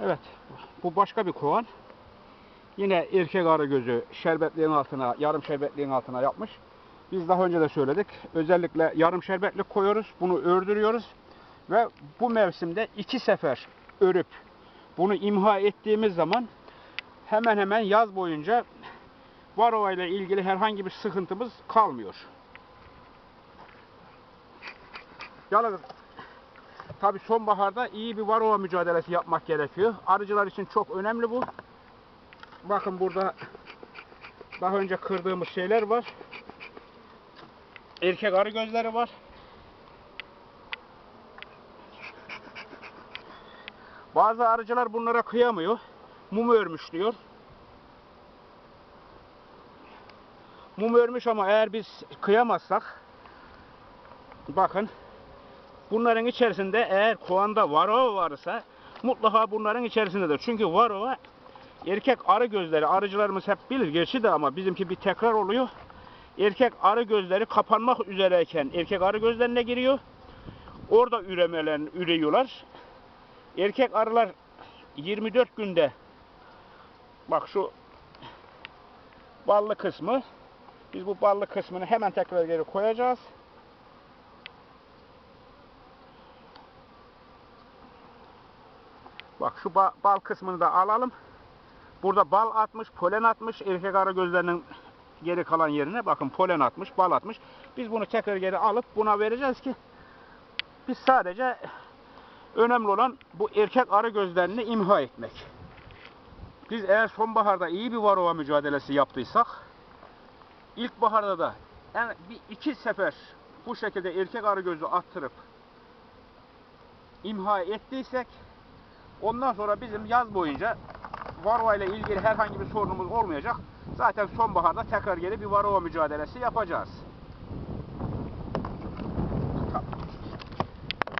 Evet. Bu başka bir kovan. Yine erkek arı gözü şerbetliğin altına, yarım şerbetliğin altına yapmış. Biz daha önce de söyledik. Özellikle yarım şerbetlik koyuyoruz. Bunu ördürüyoruz. Ve bu mevsimde iki sefer örüp bunu imha ettiğimiz zaman hemen hemen yaz boyunca varova ile ilgili herhangi bir sıkıntımız kalmıyor. Yalnız tabi sonbaharda iyi bir varova mücadelesi yapmak gerekiyor. Arıcılar için çok önemli bu. Bakın burada daha önce kırdığımız şeyler var. Erkek arı gözleri var. Bazı arıcılar bunlara kıyamıyor. Mum örmüş diyor. Mum örmüş ama eğer biz kıyamazsak bakın bunların içerisinde eğer kovanda varova varsa mutlaka bunların içerisindedir. Çünkü varova erkek arı gözleri arıcılarımız hep bilir gerçi de ama bizimki bir tekrar oluyor. Erkek arı gözleri kapanmak üzereyken erkek arı gözlerine giriyor. Orada üremelerini üreyiyorlar. Erkek arılar 24 günde bak şu ballı kısmı biz bu ballı kısmını hemen tekrar geri koyacağız. Bak şu ba- bal kısmını da alalım. Burada bal atmış, polen atmış. Erkek arı gözlerinin geri kalan yerine bakın polen atmış, bal atmış. Biz bunu tekrar geri alıp buna vereceğiz ki biz sadece önemli olan bu erkek arı gözlerini imha etmek. Biz eğer sonbaharda iyi bir varova mücadelesi yaptıysak ilkbaharda da yani bir iki sefer bu şekilde erkek arı gözü attırıp imha ettiysek ondan sonra bizim yaz boyunca varova ile ilgili herhangi bir sorunumuz olmayacak. Zaten sonbaharda tekrar gelip bir varova mücadelesi yapacağız.